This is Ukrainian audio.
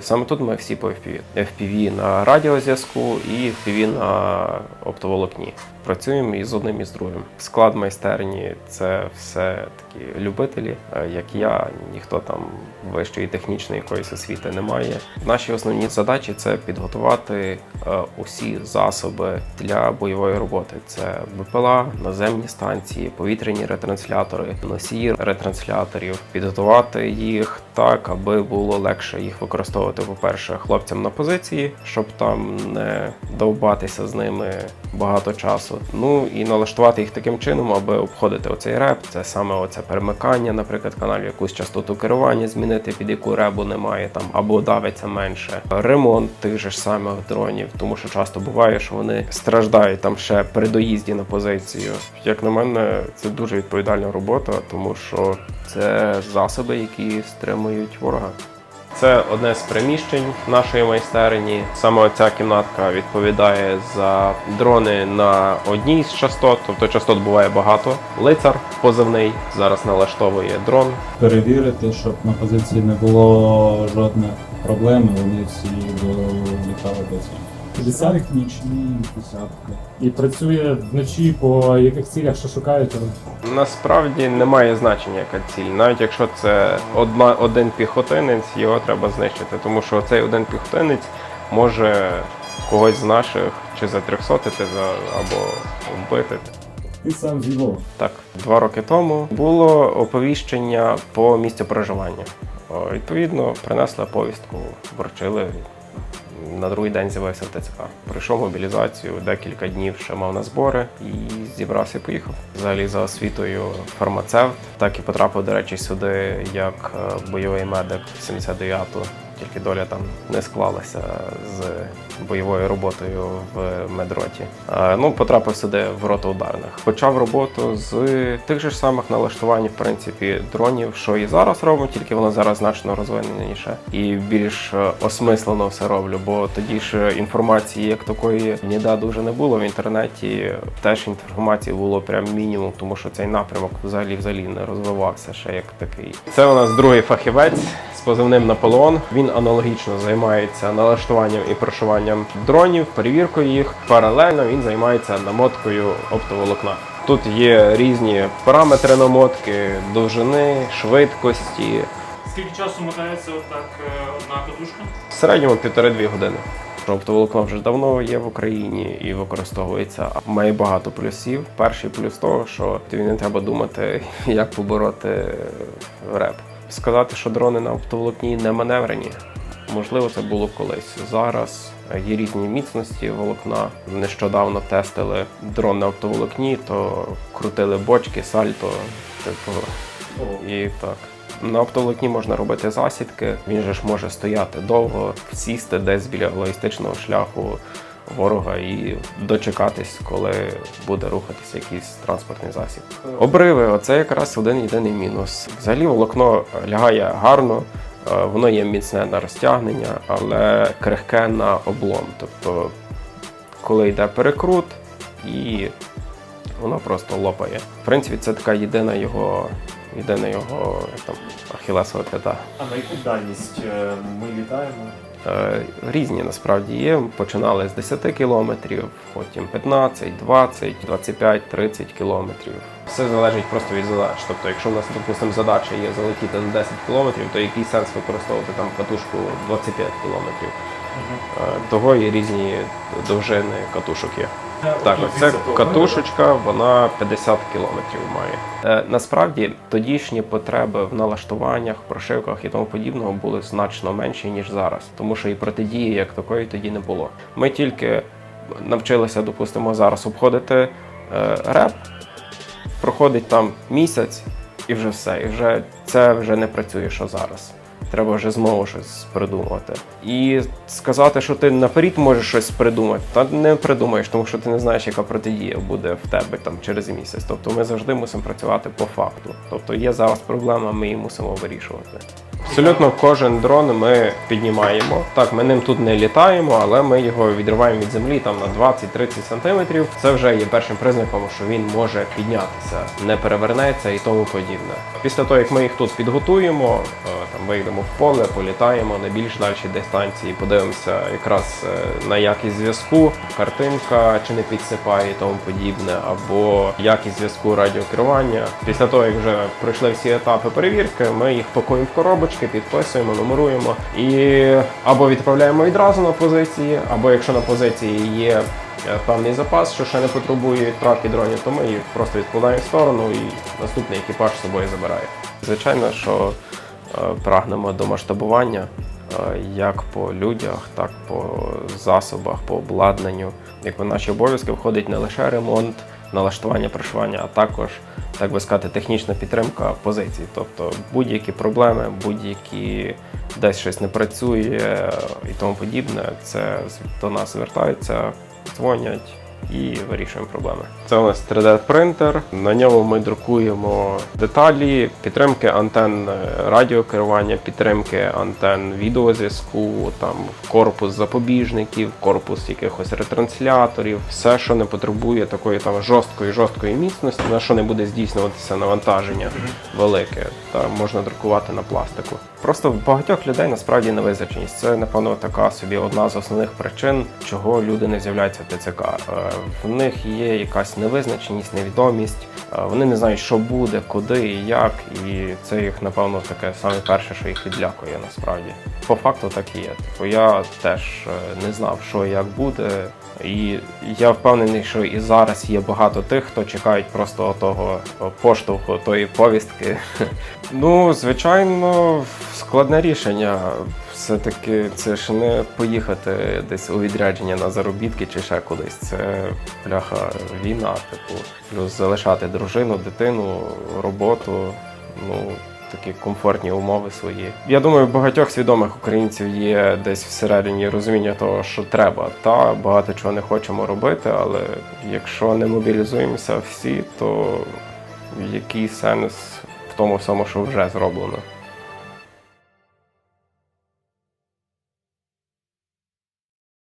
Саме тут ми всі по FPV. FPV на радіозв'язку і FPV на оптоволокні. Працюємо і з одним і з другим. Склад майстерні це все такі любителі, е, як я, ніхто там вищої технічної якоїсь освіти не має. Наші основні задачі це підготувати е, усі засоби для бойової роботи. Це БПЛА, наземні станції, повітряні ретранслятори, носії ретрансляторів, підготувати їх так, аби було легше їх використовувати, по-перше, хлопцям на позиції, щоб там не довбатися з ними багато часу. Ну і налаштувати їх таким чином, аби обходити оцей реп. Це саме оце перемикання, наприклад, каналів, якусь частоту керування змінити, під яку ребу немає там або давиться менше. Ремонт тих же ж самих дронів, тому що часто буває, що вони страждають там ще при доїзді на позицію. Як на мене, це дуже відповідальна робота, тому що це засоби, які стримують ворога. Це одне з приміщень нашої майстерні. Саме ця кімнатка відповідає за дрони на одній з частот, тобто частот буває багато. Лицар позивний зараз налаштовує дрон. перевірити, щоб на позиції не було жодних проблем, вони всі долітали до цього. Десятки нічні десятки. І працює вночі по яких цілях, що шукаєте? Насправді немає значення, яка ціль. Навіть якщо це одна, один піхотинець, його треба знищити, тому що цей один піхотинець може когось з наших чи затрьохсотити за або вбити. Ти сам з Львова. Так, два роки тому було оповіщення по місцю проживання. Відповідно, принесли повістку, вручили. На другий день з'явився в ТЦК. Пройшов мобілізацію, декілька днів ще мав на збори і зібрався і поїхав. Взагалі за освітою фармацевт. Так і потрапив, до речі, сюди як е, бойовий медик 79-ту. Тільки доля там не склалася з бойовою роботою в медроті. Ну, потрапив сюди в роту ударних. Почав роботу з тих же ж самих налаштувань, в принципі, дронів, що і зараз робимо, тільки воно зараз значно розвиненіше і більш е, осмислено все роблю. Бо тоді ж інформації як такої ніде дуже не було в інтернеті. Теж інформації було прям мінімум, тому що цей напрямок взагалі взагалі не розвивався ще як такий. Це у нас другий фахівець позивним Наполеон. Він аналогічно займається налаштуванням і прошиванням дронів, перевіркою їх. Паралельно він займається намоткою оптоволокна. Тут є різні параметри намотки, довжини, швидкості. Скільки часу мотається отак е, одна катушка? В середньому півтори-дві години. Оптоволокно вже давно є в Україні і використовується. Має багато плюсів. Перший плюс того, що тобі не треба думати, як побороти реп. Сказати, що дрони на оптоволокні не маневрені. Можливо, це було колись. Зараз є різні міцності волокна. Нещодавно тестили дрон на оптоволокні, то крутили бочки, сальто, типу, і так. На оптоволокні можна робити засідки. Він же ж може стояти довго, сісти десь біля логістичного шляху ворога і дочекатись, коли буде рухатися якийсь транспортний засіб. Обриви оце якраз один єдиний мінус. Взагалі волокно лягає гарно. е, Воно є міцне на розтягнення, але крихке на облом. Тобто, коли йде перекрут, і воно просто лопає. В принципі, це така єдина його, єдина його там, ахілесова п'ята. А на яку дальність е, ми літаємо? Е, Різні насправді є. Починали з 10 кілометрів, потім 15, 20, 25, 30 кілометрів. Все залежить просто від задач. Тобто, якщо в нас, допустимо, задача є залетіти на 10 кілометрів, то який сенс використовувати там катушку 25 кілометрів? Е, Того і різні довжини катушок є. Так, оце катушечка, вона 50 кілометрів має. Е, насправді тодішні потреби в налаштуваннях, прошивках і тому подібного були значно менші ніж зараз, тому що і протидії як такої тоді не було. Ми тільки навчилися, допустимо, зараз обходити е, реп. Проходить там місяць і вже все. І вже це вже не працює, що зараз. Треба вже знову щось придумувати. І сказати, що ти наперед можеш щось придумати, та не придумаєш, тому що ти не знаєш, яка протидія буде в тебе там через місяць. Тобто ми завжди мусимо працювати по факту. Тобто є зараз проблема, ми її мусимо вирішувати. Абсолютно кожен дрон ми піднімаємо. Так, ми ним тут не літаємо, але ми його відриваємо від землі там на 20-30 сантиметрів. Це вже є першим признаком, що він може піднятися, не перевернеться і тому подібне. Після того, як ми їх тут підготуємо, е, там вийдемо в поле, політаємо на більш дальші дистанції, подивимося якраз е, на якість зв'язку, картинка чи не підсипає і тому подібне, або якість зв'язку радіокерування. Після того, як вже пройшли всі етапи перевірки, ми їх пакуємо в коробочки, підписуємо, нумеруємо і або відправляємо відразу на позиції, або якщо на позиції є е, певний запас, що ще не потребує відправки дронів, то ми їх просто відкладаємо в сторону і наступний екіпаж з собою забирає. Звичайно, що е, прагнемо до масштабування е, як по людях, так по засобах, по обладнанню. Як в наші обов'язки входить не лише ремонт, налаштування, пришивання, а також, так би сказати, технічна підтримка позицій. Тобто будь-які проблеми, будь-які десь щось не працює е, і тому подібне, це до нас звертаються, дзвонять і вирішуємо проблеми. Це у нас 3D-принтер. На ньому ми друкуємо деталі, підтримки антенн е, радіокерування, підтримки антенн відеозв'язку, там корпус запобіжників, корпус якихось ретрансляторів, все, що не потребує такої там жорсткої жорсткої міцності, на що не буде здійснюватися навантаження велике, та можна друкувати на пластику. Просто в багатьох людей насправді невизначеність. Це напевно така собі одна з основних причин, чого люди не з'являються в ТЦК. Е, В них є якась невизначеність, невідомість. е, Вони не знають, що буде, куди і як, і це їх напевно таке саме перше, що їх відлякує насправді. По факту так і є. Типу я теж е, не знав, що і як буде. І я впевнений, що і зараз є багато тих, хто чекають просто того поштовху, тої повістки. Ну, звичайно, складне рішення. Все-таки це ж не поїхати десь у відрядження на заробітки чи ще кудись. Це бляха війна, типу, плюс залишати дружину, дитину, роботу. Ну, такі комфортні умови свої. Я думаю, багатьох свідомих українців є десь всередині розуміння того, що треба. Та багато чого не хочемо робити, але якщо не мобілізуємося всі, то який сенс в тому всьому, що вже зроблено?